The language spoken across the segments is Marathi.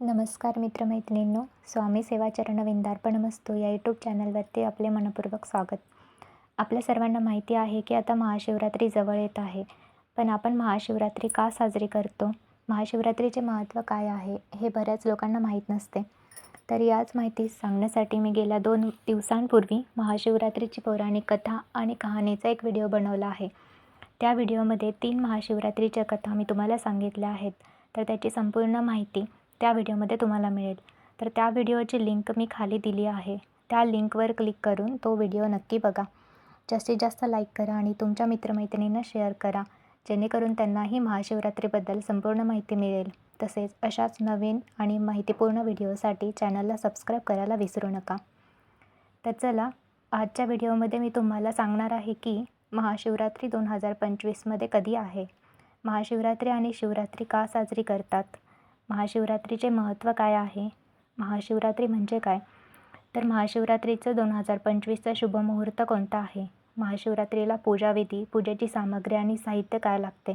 नमस्कार मित्रमैत्रिणींनो स्वामी सेवाचरण विंदार्पणमस्तू या यूट्यूब चॅनलवरती आपले मनपूर्वक स्वागत. आपल्या सर्वांना माहिती आहे की आता महाशिवरात्री जवळ येत आहे. पण आपण महाशिवरात्री का साजरी करतो? महाशिवरात्रीचे महत्त्व काय आहे? हे बऱ्याच लोकांना माहीत नसते. तर याच माहिती सांगण्यासाठी मी गेल्या दोन दिवसांपूर्वी महाशिवरात्रीची पौराणिक कथा आणि कहाणीचा एक व्हिडिओ बनवला आहे. त्या व्हिडिओमध्ये तीन महाशिवरात्रीच्या कथा मी तुम्हाला सांगितल्या आहेत. तर त्याची संपूर्ण माहिती त्या व्हिडिओमध्ये तुम्हाला मिळेल. तर त्या व्हिडिओची लिंक मी खाली दिली आहे. त्या लिंकवर क्लिक करून तो व्हिडिओ नक्की बघा. जास्तीत जास्त लाईक करा आणि तुमच्या मित्रमैत्रिणींना शेअर करा जेणेकरून त्यांनाही महाशिवरात्रीबद्दल संपूर्ण माहिती मिळेल. तसेच अशाच नवीन आणि माहितीपूर्ण व्हिडिओसाठी चॅनलला सबस्क्राईब करायला विसरू नका. तर चला आजच्या व्हिडिओमध्ये मी तुम्हाला सांगणार आहे की महाशिवरात्री दोन हजार पंचवीसमध्ये कधी आहे? महाशिवरात्री आणि शिवरात्री का साजरी करतात? महाशिवरात्रीचे महत्त्व काय आहे? महाशिवरात्री म्हणजे काय? तर महाशिवरात्रीचं दोन हजार पंचवीसचा शुभमुहूर्त कोणता आहे? महाशिवरात्रीला पूजाविधी पूजेची सामग्री आणि साहित्य काय लागते?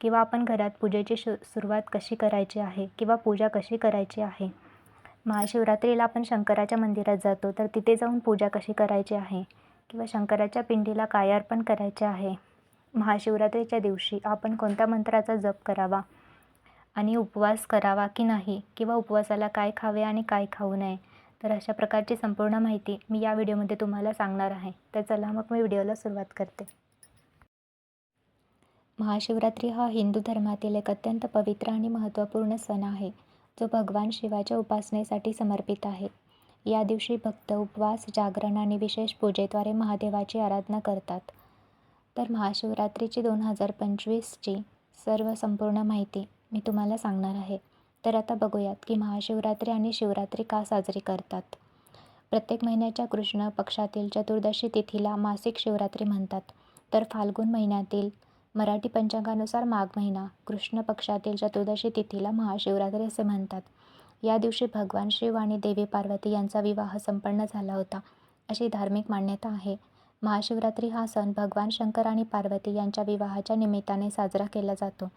किंवा आपण घरात पूजेची शु सुरुवात कशी करायची आहे? किंवा पूजा कशी करायची आहे? महाशिवरात्रीला आपण शंकराच्या मंदिरात जातो तर तिथे जाऊन पूजा कशी करायची आहे? किंवा शंकराच्या पिंडीला काय अर्पण करायचे आहे? महाशिवरात्रीच्या दिवशी आपण कोणत्या मंत्राचा जप करावा? आणि उपवास करावा की नाही? किंवा उपवासाला काय खावे आणि काय खाऊ नये? तर अशा प्रकारची संपूर्ण माहिती मी या व्हिडिओमध्ये तुम्हाला सांगणार आहे. तर चला मग मी व्हिडिओला सुरुवात करते. महाशिवरात्री हा हिंदू धर्मातील एक अत्यंत पवित्र आणि महत्त्वपूर्ण सण आहे. जो भगवान शिवाच्या उपासनेसाठी समर्पित आहे. या दिवशी भक्त उपवास जागरण आणि विशेष पूजेद्वारे महादेवाची आराधना करतात. तर महाशिवरात्रीची दोन हजार पंचवीसची सर्व संपूर्ण माहिती मी तुम्हाला सांगणार आहे. तर आता बघूयात की महाशिवरात्री आणि शिवरात्री का साजरी करतात. प्रत्येक महिन्याच्या कृष्ण पक्षातील चतुर्दशी तिथीला मासिक शिवरात्री म्हणतात. तर फाल्गुन महिन्यातील मराठी पंचांगानुसार माघ महिना कृष्ण पक्षातील चतुर्दशी तिथीला महाशिवरात्री असे म्हणतात. या दिवशी भगवान शिव आणि देवी पार्वती यांचा विवाह संपन्न झाला होता अशी धार्मिक मान्यता आहे. महाशिवरात्री हा सण भगवान शंकर आणि पार्वती यांच्या विवाहाच्या निमित्ताने साजरा केला जातो.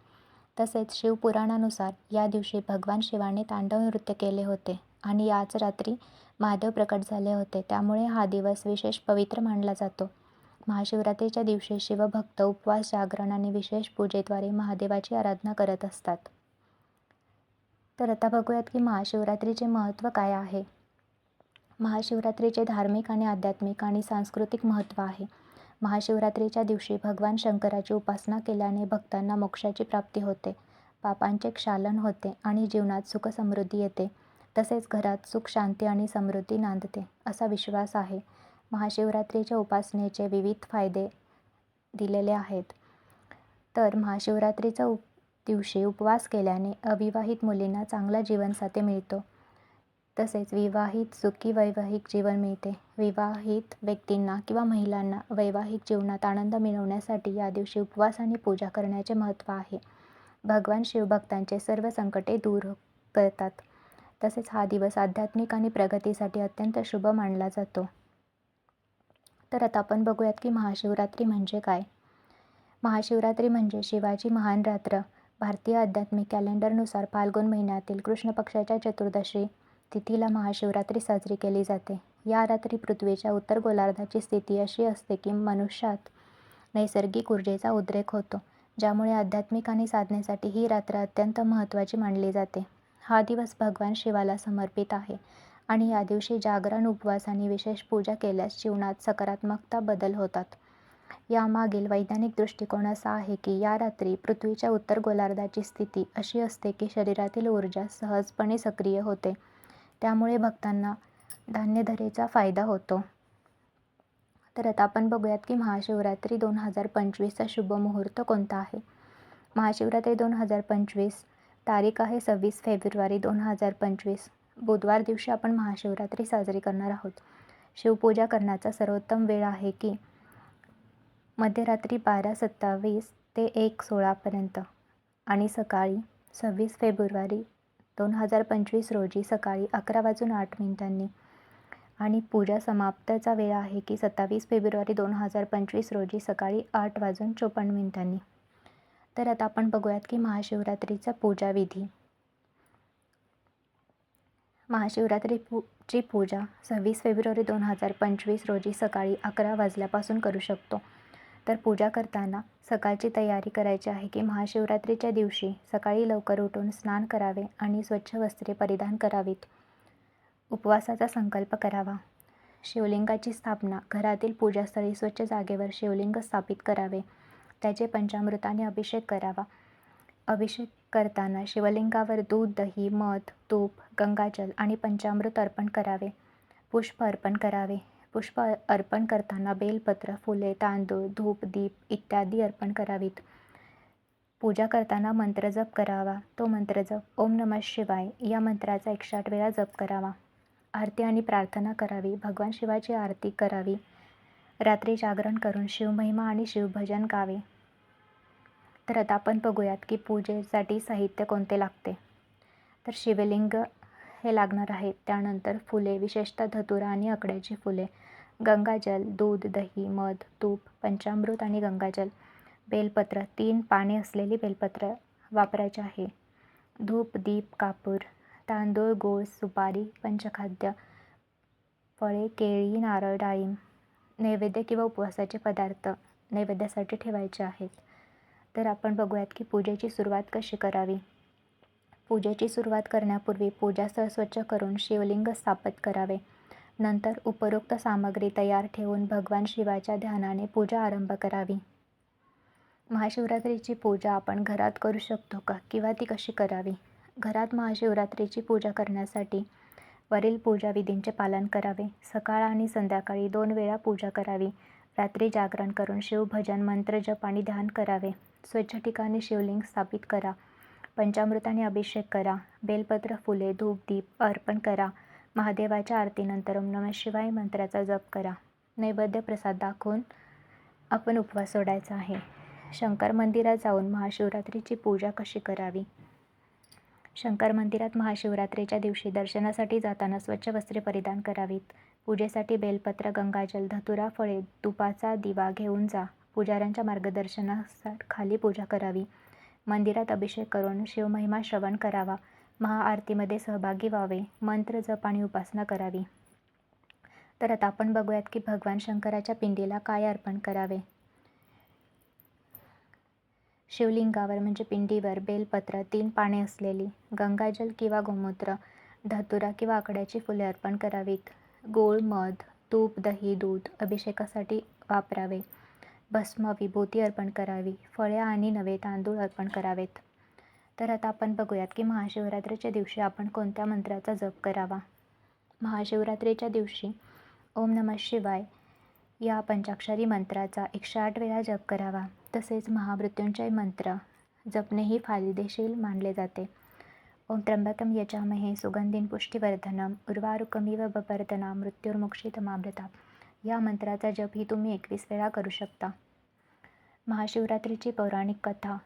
तसेच शिवपुराणानुसार या दिवशी भगवान शिवाने तांडव नृत्य केले होते आणि याच रात्री महादेव प्रकट झाले होते. त्यामुळे हा दिवस विशेष पवित्र मानला जातो. महाशिवरात्रीच्या दिवशी शिवभक्त उपवास जागरण आणि विशेष पूजेद्वारे महादेवाची आराधना करत असतात. तर आता बघूयात की महाशिवरात्रीचे महत्त्व काय आहे? महाशिवरात्रीचे धार्मिक आणि आध्यात्मिक आणि सांस्कृतिक महत्त्व आहे. महाशिवरात्रीच्या दिवशी भगवान शंकराची उपासना केल्याने भक्तांना मोक्षाची प्राप्ती होते. पापांचे क्षालन होते आणि जीवनात सुखसमृद्धी येते. तसेच घरात सुख शांती आणि समृद्धी नांदते असा विश्वास आहे. महाशिवरात्रीच्या उपासनेचे विविध फायदे दिलेले आहेत. तर महाशिवरात्रीचा उप दिवशी उपवास केल्याने अविवाहित मुलींना चांगला जीवनसाथी मिळतो. तसेच विवाहित सुखी वैवाहिक जीवन मिळते. विवाहित व्यक्तींना किंवा महिलांना वैवाहिक जीवनात आनंद मिळवण्यासाठी या दिवशी उपवास आणि पूजा करण्याचे महत्त्व आहे. भगवान शिवभक्तांचे सर्व संकटे दूर करतात. तसेच हा दिवस आध्यात्मिक आणि प्रगतीसाठी अत्यंत शुभ मानला जातो. तर आता आपण बघूयात की महाशिवरात्री म्हणजे काय? महाशिवरात्री म्हणजे शिवाची महान रात्र. भारतीय आध्यात्मिक कॅलेंडरनुसार फाल्गुन महिन्यातील कृष्ण पक्षाच्या चतुर्दशी तिथीला महाशिवरात्री साजरी केली जाते. या रात्री पृथ्वीच्या उत्तर गोलार्धाची स्थिती अशी असते की मनुष्यात नैसर्गिक ऊर्जेचा उद्रेक होतो ज्यामुळे आध्यात्मिक आणि साधनेसाठी ही रात्र अत्यंत महत्त्वाची मानली जाते. हा दिवस भगवान शिवाला समर्पित आहे आणि या दिवशी जागरण उपवास आणि विशेष पूजा केल्यास जीवनात सकारात्मकता बदल होतात. यामागील वैज्ञानिक दृष्टिकोन असा आहे की या रात्री पृथ्वीच्या उत्तर गोलार्धाची स्थिती अशी असते की शरीरातील ऊर्जा सहजपणे सक्रिय होते. त्यामुळे भक्तांना धान्यधरेचा फायदा होतो. तर आता आपण बघूयात की महाशिवरात्री दोन हजार पंचवीसचा शुभ मुहूर्त कोणता आहे? महाशिवरात्री दोन हजार पंचवीस तारीख आहे सव्वीस फेब्रुवारी दोन हजार पंचवीस. बुधवार दिवशी आपण महाशिवरात्री साजरी करणार आहोत. शिवपूजा करण्याचा सर्वोत्तम वेळ आहे की मध्यरात्री बारा सत्तावीस ते एक सोळापर्यंत आणि सकाळी सव्वीस फेब्रुवारी दोन हजार पंचवीस रोजी सकाळी अकरा वाजून आठ मिनिटांनी. आणि पूजा समाप्तचा वेळ आहे की सत्तावीस फेब्रुवारी दोन हजार पंचवीस रोजी सकाळी आठ वाजून चोपन्न मिनिटांनी. तर आता आपण बघूयात की महाशिवरात्रीचा पूजाविधी महाशिवरात्री पू ची पूजा सव्वीस फेब्रुवारी दोन हजार पंचवीस रोजी सकाळी अकरा वाजल्यापासून करू शकतो. तर पूजा करताना सकाळची तयारी करायची आहे की महाशिवरात्रीच्या दिवशी सकाळी लवकर उठून स्नान करावे आणि स्वच्छ वस्त्रे परिधान करावीत. उपवासाचा संकल्प करावा. शिवलिंगाची स्थापना घरातील पूजास्थळी स्वच्छ जागेवर शिवलिंग स्थापित करावे. त्याचे पंचामृताने अभिषेक करावा. अभिषेक करताना शिवलिंगावर दूध दही मध तूप गंगाजल आणि पंचामृत अर्पण करावे. पुष्प अर्पण करावे. पुष्प अर्पण करताना बेलपत्र फुले तांदूळ धूप दीप इत्यादी अर्पण करावीत. पूजा करताना मंत्र जप करावा. तो मंत्र जप ओम नमः शिवाय या मंत्राचा एकशे आठ वेळा जप करावा. आरती आणि प्रार्थना करावी. भगवान शिवाची आरती करावी. रात्री जागरण करून शिवमहिमा आणि शिवभजन गावे. तर आता आपण बघूयात की पूजेसाठी साहित्य कोणते लागते? तर शिवलिंग हे लागणार आहे त्यानंतर फुले विशेषतः धतुरा आणि आकड्याची फुले. गंगाजल दूध दही मध तूप पंचामृत आणि गंगाजल. बेलपत्र तीन पाने असलेली बेलपत्र वापरायचे आहे. धूप दीप कापूर तांदूळ गोळ सुपारी पंचखाद्य फळे केळी नारळ डाळिंब नैवेद्य किंवा उपवासाचे पदार्थ नैवेद्यासाठी ठेवायचे आहेत. तर आपण बघूयात की पूजेची सुरुवात कशी करावी. पूजेची सुरुवात करण्यापूर्वी पूजास्थळ स्वच्छ करून शिवलिंग स्थापित करावे. नंतर उपरोक्त सामग्री तयार ठेवून भगवान शिवाच्या ध्यानाने पूजा आरंभ करावी. महाशिवरात्रीची पूजा आपण घरात करू शकतो का? किंवा ती कशी करावी? घरात महाशिवरात्रीची पूजा करण्यासाठी वरील पूजा विधींचे पालन करावे. सकाळ आणि संध्याकाळी दोन वेळा पूजा करावी. रात्री जागरण करून शिवभजन मंत्र जप आणि ध्यान करावे. स्वच्छ ठिकाणी शिवलिंग स्थापित करा. पंचामृताने अभिषेक करा. बेलपत्र फुले धूप दीप अर्पण करा. महादेवाच्या आरतीनंतर ओम नमः शिवाय मंत्राचा जप करा. नैवेद्य प्रसाद दाखवून आपण उपवास सोडायचा आहे. शंकर मंदिरात जाऊन महाशिवरात्रीची पूजा कशी करावी? शंकर मंदिरात महाशिवरात्रीच्या दिवशी दर्शनासाठी जाताना स्वच्छ वस्त्रे परिधान करावीत. पूजेसाठी बेलपत्र गंगाजल धतुरा फळे तुपाचा दिवा घेऊन जा. पुजाऱ्यांच्या मार्गदर्शनाखाली पूजा करावी. मंदिरात अभिषेक करून शिवमहिमा श्रवण करावा. महाआरतीमध्ये सहभागी व्हावे. मंत्र जप आणि उपासना करावी. तर आता आपण बघूयात की भगवान शंकराच्या पिंडीला काय अर्पण करावे. शिवलिंगावर म्हणजे पिंडीवर बेलपत्र तीन पाने असलेली गंगाजल किंवा गोमूत्र धतुरा किंवा आकड्याची फुले अर्पण करावीत. गोळ मध तूप दही दूध अभिषेकासाठी वापरावे. भस्म विभूती अर्पण करावी. फळे आणि नवे तांदूळ अर्पण करावेत. तर आता आपण बघूयात की महाशिवरात्रीच्या दिवशी आपण कोणत्या मंत्राचा जप करावा? महाशिवरात्रीच्या दिवशी ओम नमः शिवाय या पंचाक्षरी मंत्राचा एकशे आठ वेळा जप करावा. तसेच महामृत्युंजय मंत्र जपणेही फायदेशीर मानले जाते. ओम त्र्यंबकम यजामहे सुगंधीन पुष्टीवर्धनम उर्वारुकमिव बपर्दना मृत्युर्मुक्षितमामृता या मंत्राचा जप ही तुम्ही एकवीस वेळा करू शकता. महाशिवरात्रीची पौराणिक कथा.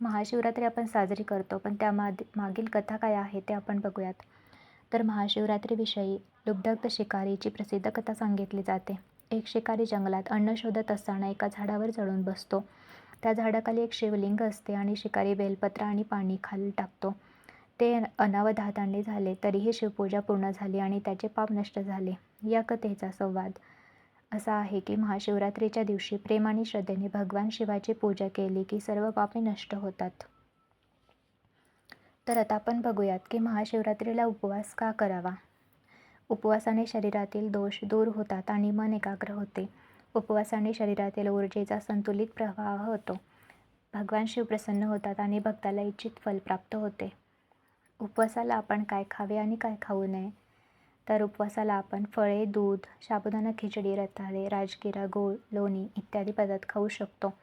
महाशिवरात्री आपण साजरी करतो पण त्या मागील कथा काय आहे ते आपण बघूयात. तर महाशिवरात्रीविषयी लुब्धक्त शिकारीची प्रसिद्ध कथा सांगितली जाते. एक शिकारी जंगलात अन्न शोधत असताना एका झाडावर चढून बसतो. त्या झाडाखाली एक शिवलिंग असते आणि शिकारी बेलपत्र आणि पाणी खाली टाकतो. ते अनावधाताने झाले तरीही शिवपूजा पूर्ण झाली आणि त्याचे पाप नष्ट झाले. या कथेचा संवाद असा आहे की महाशिवरात्रीच्या दिवशी प्रेम आणि श्रद्धेने भगवान शिवाची पूजा केली की सर्व पापे नष्ट होतात. तर आता आपण बघूयात की महाशिवरात्रीला उपवास का करावा? उपवासाने शरीरातील दोष दूर होतात आणि मन एकाग्र होते. उपवासाने शरीरातील ऊर्जेचा संतुलित प्रवाह होतो. भगवान शिव प्रसन्न होतात आणि भक्ताला इच्छित फल प्राप्त होते. उपवासाला आपण काय खावे आणि काय खाऊ नये तर उपवासाला आपण फळे दूध साबुदाणा खिचडी रताळे राजगिरा गोळ लोणी इत्यादी पदार्थ खाऊ शकतो.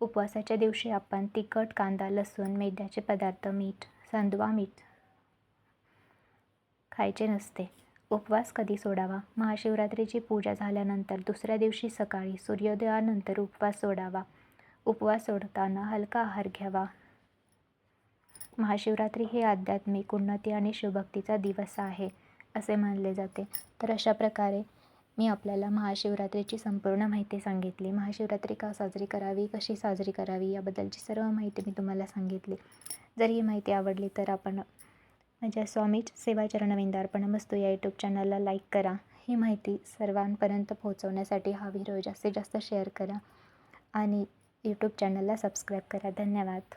उपवासाच्या दिवशी आपण तिखट कांदा लसूण मैद्याचे पदार्थ मीठ संदवा मीठ खायचे नसते. उपवास कधी सोडावा? महाशिवरात्रीची पूजा झाल्यानंतर दुसऱ्या दिवशी सकाळी सूर्योदयानंतर उपवास सोडावा. उपवास सोडताना हलका आहार घ्यावा. महाशिवरात्री हे आध्यात्मिक उन्नती आणि शिवभक्तीचा दिवस आहे. असे मानले जाते. तर अशा प्रकारे मी आपल्याला महाशिवरात्रीची संपूर्ण माहिती सांगितली. महाशिवरात्री का साजरी करावी? कशी साजरी करावी? याबद्दलची सर्व माहिती मी तुम्हाला सांगितली. जर ही माहिती आवडली तर आपण माझ्या स्वामीच सेवाचरणविंदार्पणमस्तू या यूट्यूब चॅनलला लाईक करा. ही माहिती सर्वांपर्यंत पोहोचवण्यासाठी हा व्हिडिओ जास्तीत जास्त शेअर करा आणि यूट्यूब चॅनलला सबस्क्राईब करा. धन्यवाद.